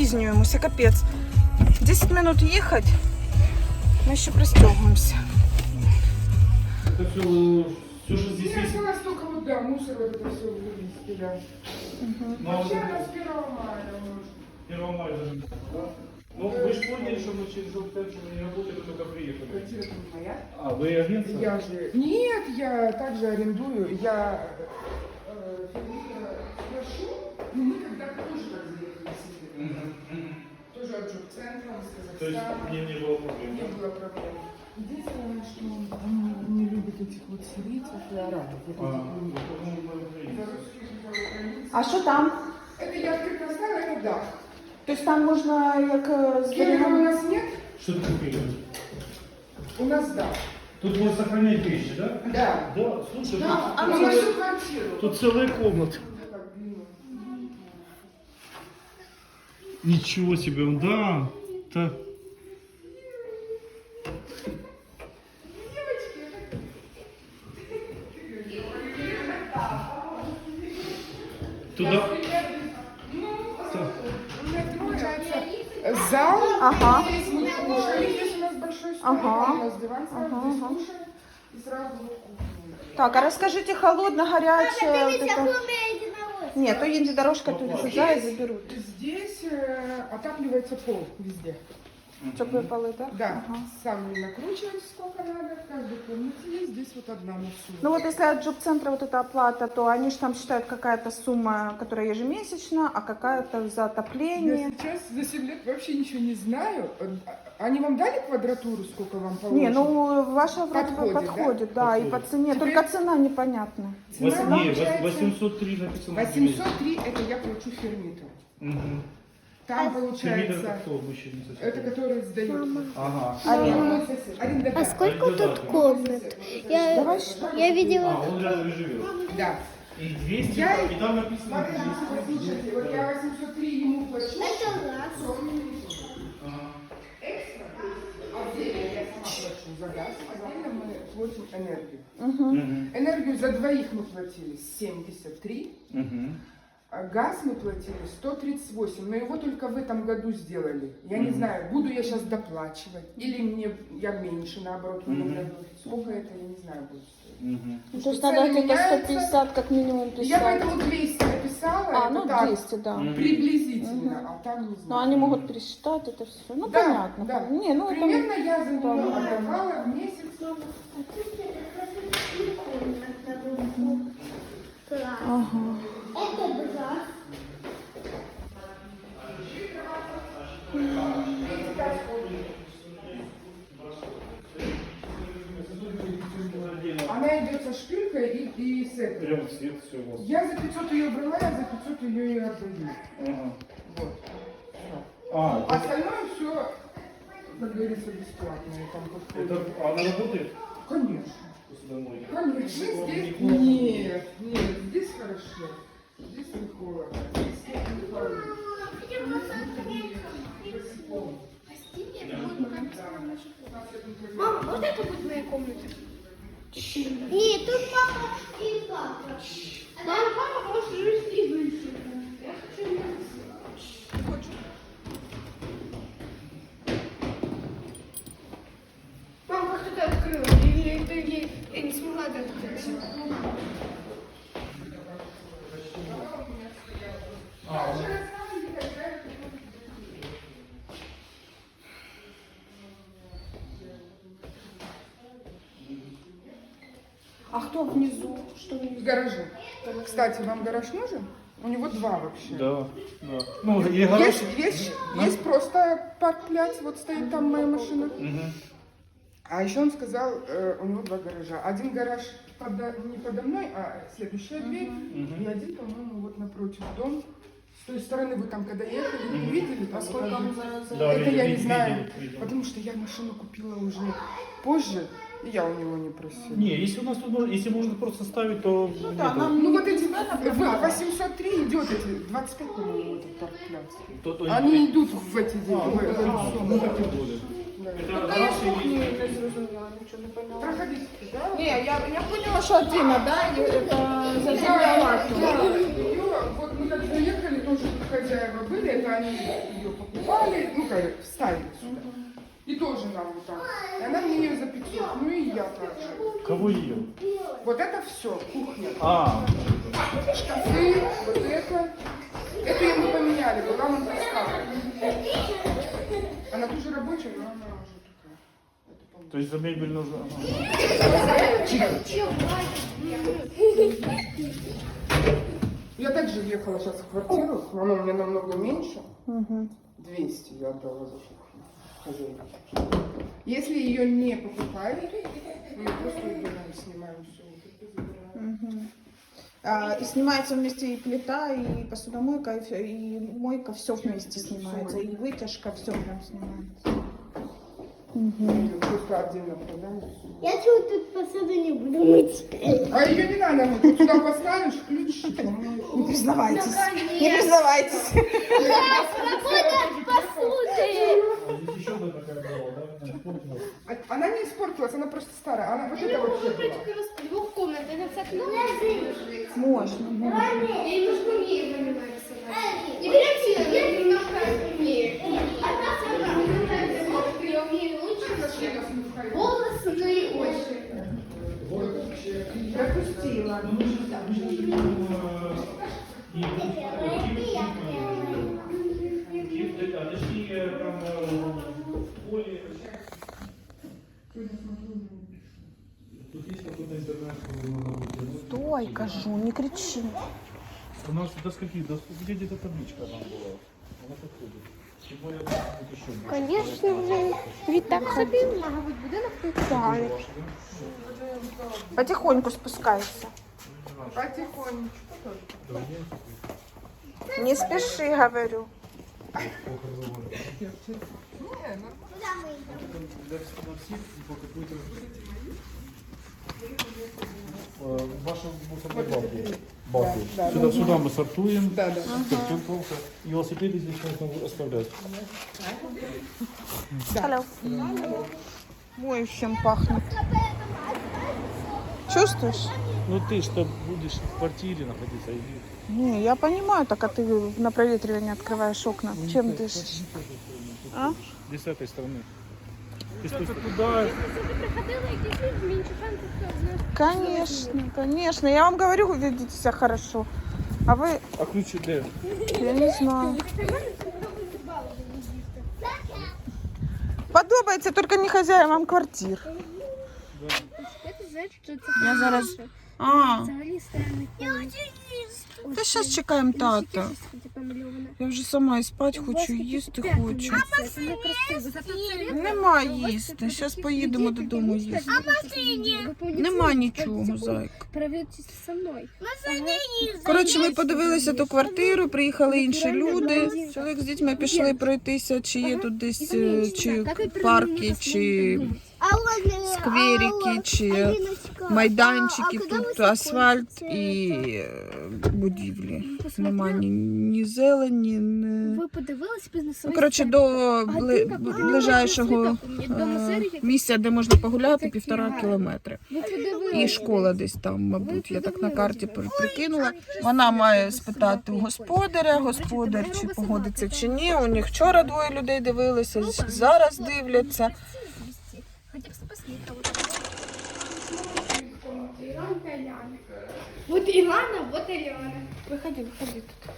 запізнюємося, капець. 10 минут їхати. Ми ще пристягуємося. Это все, все, что здесь Я есть. взяла столько вот, да, мусор вот это все вывезти, да. Ну, а вот Вообще это она с 1 мая может. 1 мая даже. Да? Ну, вы же поняли, что мы через Жовтенко не работаем, вы только приехали. Квартира тут моя. А, вы агентство? Я же... Нет, я также арендую. Я э, фермера спрошу. Ну, мы когда-то тоже так от джоб-центра, из То есть Казахстана. мне не было проблем. Не было проблем. Единственное, что он не любит этих вот сирийцев и арабов. Вот А, этих ну, потому что мы За украинцы. русских, за украинцев. А що там? Это я открыто оставила, это да. Тобто там можна як е, з у нас нет, Что ты купили? у нас да. Тут можно сохранять вещи, да? Да. Да, слушай, Да, тут, а тут на целая- всю квартиру. тут целая комната. Так, длинно. Ничего себе, да. Так. Туда. Зал. Ага. Здесь мы кушали, здесь у нас большой стол, Ага. там у нас диван сразу, Ага, здесь ага. кушаем и сразу в кухню. Так, а розкажіть холодно, гаряче. вот это. куди єдинорос. Ні, то їм дорожка туди сюди і заберуть. Здесь э, отапливается пол везде. Теплі поли, так? Да, Ага. сам накручивать сколько надо, в каждой комнате есть. Здесь вот одна массура. Ну вот если от джоб-центра вот эта оплата, то они же там считают какая-то сумма, которая ежемесячно, а какая-то за Я отопление. сейчас за 7 лет вообще ничего не знаю. Э, Они вам дали квадратуру, сколько вам положено? Не, ну ваша вроде бы Подходит, да? подходит, да, и по Подходит. цене, Теперь- только цена непонятна. Цена Вось- не, получается 803 написано. 803 это я плачу фермитору. Угу. Там получается, это который сдает. Ага. Аренда. Аренда. А сколько тут комнат? Я, Давай что? я А, видела... он рядом живет. Да. И 200, Я- и там написано Смотрите, 200. послушайте, вот я 803 ему плачу. Это раз. Экстра, то есть отдельно я сама плачу за газ, отдельно мы платим энергию. Энергию за двоих мы платили 73, Мгм. а газ мы платили 138, но его только в этом году сделали. Я не Мгм. знаю, буду я сейчас доплачивать или мне я меньше, наоборот, году. Сколько это, я не знаю, будет стоить. Что то есть надо где-то меняются. 150 как минимум Я писать. поэтому 200 написала, А, это ну так, 200, да. Приблизительно, Мгм. а там не знаю. Но они могут пересчитать это все. Ну, Да, понятно. да. Не, ну это... Примерно я за него Да. отдавала в месяц. Ага. Это два. Она идет со шпилькой и, и с этой. Прям цвет все у вас. Я за 500 ее брала, я за 500 ее и отдаю. Ага. Вот. А, А остальное все, как говорится, бесплатное. Там подходит. это, она работает? Конечно. Посудомойка? Конечно, Ну, здесь не холодно. нет, нет, здесь хорошо. Мама, вот это будет моя комната? Нет, тут папа и папа. Мама, папа может жить здесь. Я хочу Мама, как ты это открыла? Или это я, я не смогла это открыть? А кто внизу? Что В внизу? гараже. Кстати, вам гараж нужен? У него два вообще. Да, да. Ну, и гараж... Есть, есть, есть просто парк-пляц, вот стоит там моя машина. Мгм. А еще он сказал, э, у него два гаража. Один гараж подо- не подо мной, а следующая дверь. Мгм. И один, по-моему, вот напротив дом. С той стороны вы там, когда ехали, не видели? Там Сколько он за... Да, Это видел, я не видел, знаю, видел. потому что я машину купила уже позже, я у него не просила. Не, если у нас тут, можно- если можно просто ставить, то... Ну да, нету. нам Ну вот эти, надо, в надо. 803 идет эти, 25, по-моему, этот парк-пляц. То- то- Они идут в эти А, деньги. ну, в а, ну, так и. Да. Только я кухню не зрозуміла, нічого не поняла. Проходите, да? Не, я, я поняла, что отдельно, да? Это за Да, землю вот мы как заехали, тоже хозяева были, это они ее покупали, ну как, вставили сюда. И тоже нам вот так. И она мне ее за 500, ну и я также. Кого ее? Вот это все, кухня. А, Шкафы, вот это. Это ему поменяли, была нам таскала. Она тоже рабочая, но она уже такая. Это то есть за мебель нужно... Я также въехала сейчас в квартиру, но она у меня намного меньше. Мгм. 200 я отдала за кухню. Если ее не покупают, мы просто убираем, снимаем все. Мгм. А, и снимается вместе и плита, и посудомойка, и, и мойка, все вместе снимается, и вытяжка, все прям снимается. Продаем. Я чего тут посуду не буду мыть. А ее не надо, мыть. вот сюда поставишь, включишь. Не признавайтесь, не признавайтесь. Свобода от посуды. А здесь еще одна такая была, да? Испортилась. А- Она не испортилась, она просто старая. Она вот это вообще была. Я немножко умею его нарисовать. Не берете немножко умею. Одна сама, мне нравится кошка, я умею лучше. Волосы, и очень. Пропустила. Ну, мы сейчас мы сейчас берем, э, и- и- это, а точнее, там э, поле... Тут есть какой-то интернет, который можно будет Стой, кажу, не кричи. У нас до скольки? До? Где где-то табличка там была? Она подходит. Тем более, тут еще больше. Конечно же, ведь так собі. Потихоньку спускайся. Потихонечку. Не спеши, говорю. Для всех- какой-то... Ваши мусорные да, сюда, сюда мы сортуем. Да, да. И велосипеды здесь можно оставлять. Алло. Моющим пахнет. Чувствуешь? Ну ты что будешь в квартире находиться? Иди. Не, я понимаю, так а ты на проветривание открываешь окна. Чем дышишь? А? Здесь с этой стороны. Ты что туда? Приходили якісь людьми, інші фанти, Конечно, конечно. Я вам говорю, вы ведите себя хорошо. А вы, А ключи где? я не знаю. Подобається тільки не хазяївам квартир. Я зараз- А, Взагалі странний колір. Та щас чекаємо тата. я вже сама і спати хочу, і їсти хочу. Нема їсти. Зараз поїдемо додому їсти. Нема нічого, зайка. Коротше, ми подивилися ту квартиру, приїхали інші люди. Чоловік з дітьми пішли пройтися, чи є тут десь чи парки, чи скверики, чи майданчики. Тут асфальт і е, будівлі. Нема ні, ні зелені, ні... Ви подивилися Ну, коротше, до бли... ближайшого е, місця, де можна погуляти, півтора кілометри. І школа десь там, мабуть, я так на карті прикинула. Вона має спитати у господаря, господар чи погодиться чи ні. У них вчора двоє людей дивилися, зараз дивляться. Хотя бы посмотреть. Вот Ивана, вот Алена. Виходи, виходи тут.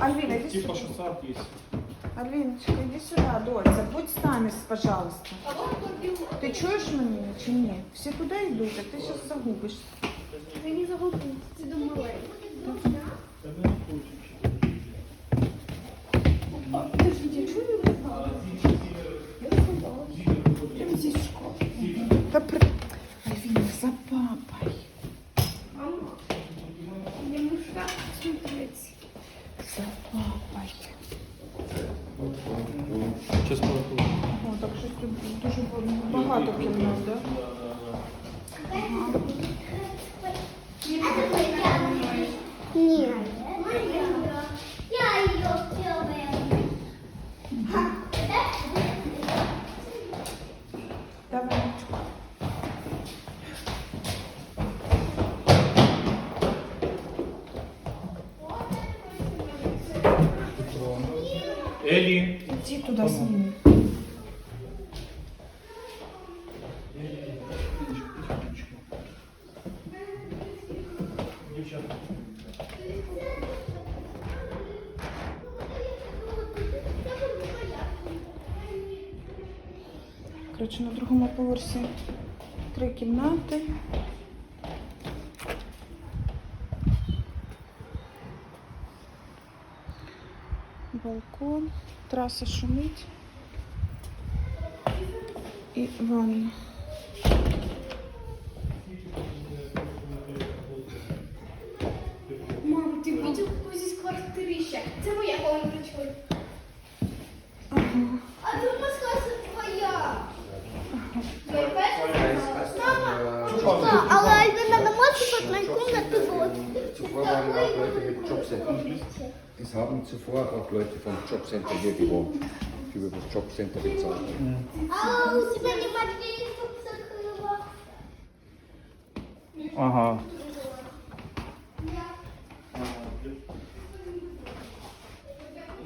Альвина, иди Типа сюда. шосад есть. Альвиночка, иди сюда, Доця, будь з нами, пожалуйста. Ти чуєш мене чи ні? Всі туди йдуть, а ти зараз загубишся. Я не загублю, ты думала. да? Нет. Давай. Элли. Иди туда сама. Коротше, на другому поверсі три кімнати. Балкон, траса шумить. І ванна. Мам, ти бачив какую здесь квартирища? Це моя комната. Не може тут на. Zuvor waren auch Leute mit Jobcenter. Es haben zuvor auch Leute vom Jobcenter hier gewohnt, die über das Jobcenter bezahlt haben. У тебе немає дверей, щоб закрила.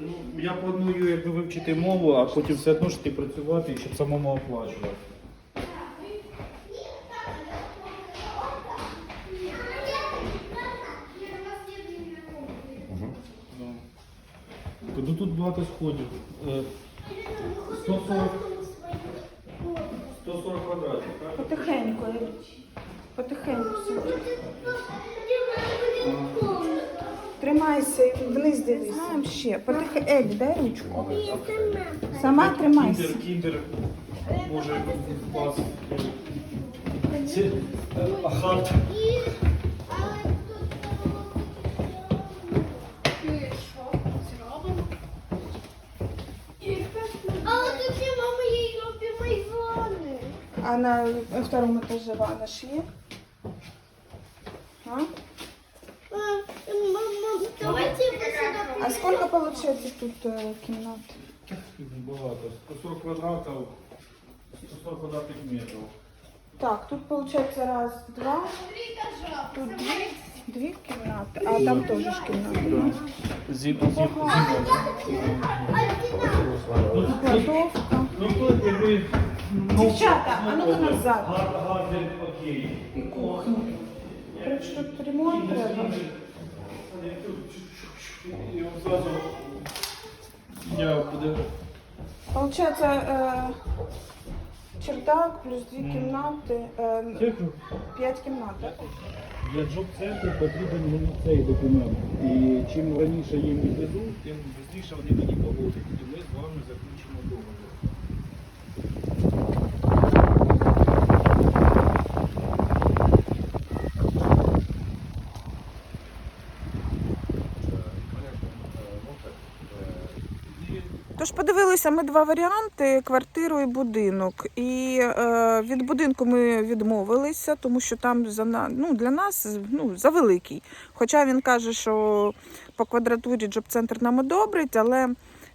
Ну, я планую якби вивчити мову, а потім все одно ж ти працювати, щоб самому оплачувати. Ну, тут багато сходів. Е, 140, 140 квадратів, так? Потихеньку, потихеньку. все. Тримайся і вниз дивись. Знаємо ще. Потихе... Ель, дай ручку. Сама тримайся. Кіндер, кіндер може вас. Це е, хат. на втором этаже ванна ж є? А? Мам, мам, давайте я посюди. А сколько получается тут э, кімнат? Багато. 140 квадратів, 140 квадратних метрів. Так, тут получается раз, два, Три етажа. тут дві, дві кімнати, а там теж ж кімната. Зім, зім, зім. Кладовка. Ну тут якби... Дівчата, а ну-ка назад. Гар- Гарний окей. Короче, тут ремонт треба. Я буде... Получается, э, чердак плюс дві кімнати, э, п'ять кімнат, так? Для джоб-центру потрібен мені цей документ. І чим раніше їм відвезуть, тим швидше вони мені погодять. І ми з вами заключимо договір. Тож подивилися ми два варіанти: квартиру і будинок. І е, від будинку ми відмовилися, тому що там за ну, для нас ну, завеликий. Хоча він каже, що по квадратурі джоб-центр нам одобрить, але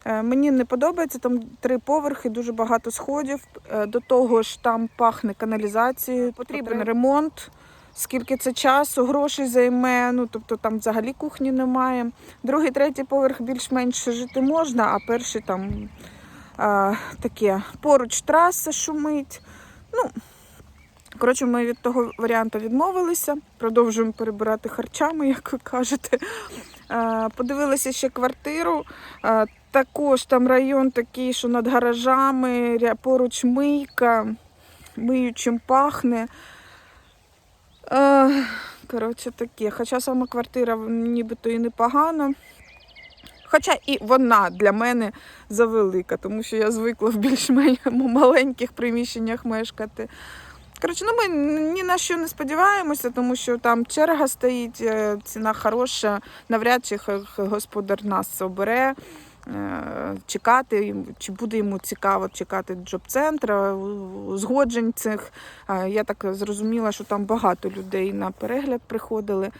е, мені не подобається. Там три поверхи, дуже багато сходів. Е, до того ж, там пахне каналізацією, потрібен ремонт. Скільки це часу, грошей займе, ну тобто там взагалі кухні немає. Другий, третій поверх більш-менш жити можна, а перший там а, таке поруч траса шумить. Ну, коротше, ми від того варіанту відмовилися, продовжуємо перебирати харчами, як ви кажете. А, подивилися ще квартиру. А, також там район такий, що над гаражами, поруч мийка, миючим пахне. Коротше, таке. Хоча сама квартира нібито і непогана. Хоча і вона для мене завелика, тому що я звикла в більш-менш маленьких приміщеннях мешкати. Коротше, ну ми ні на що не сподіваємося, тому що там черга стоїть, е, ціна хороша, навряд чи господар нас обере. Е, Чекати, чи буде йому цікаво чекати джоб-центра, узгоджень цих. Я так зрозуміла, що там багато людей на перегляд приходили.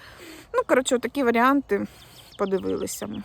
Ну, коротше, такі варіанти подивилися ми.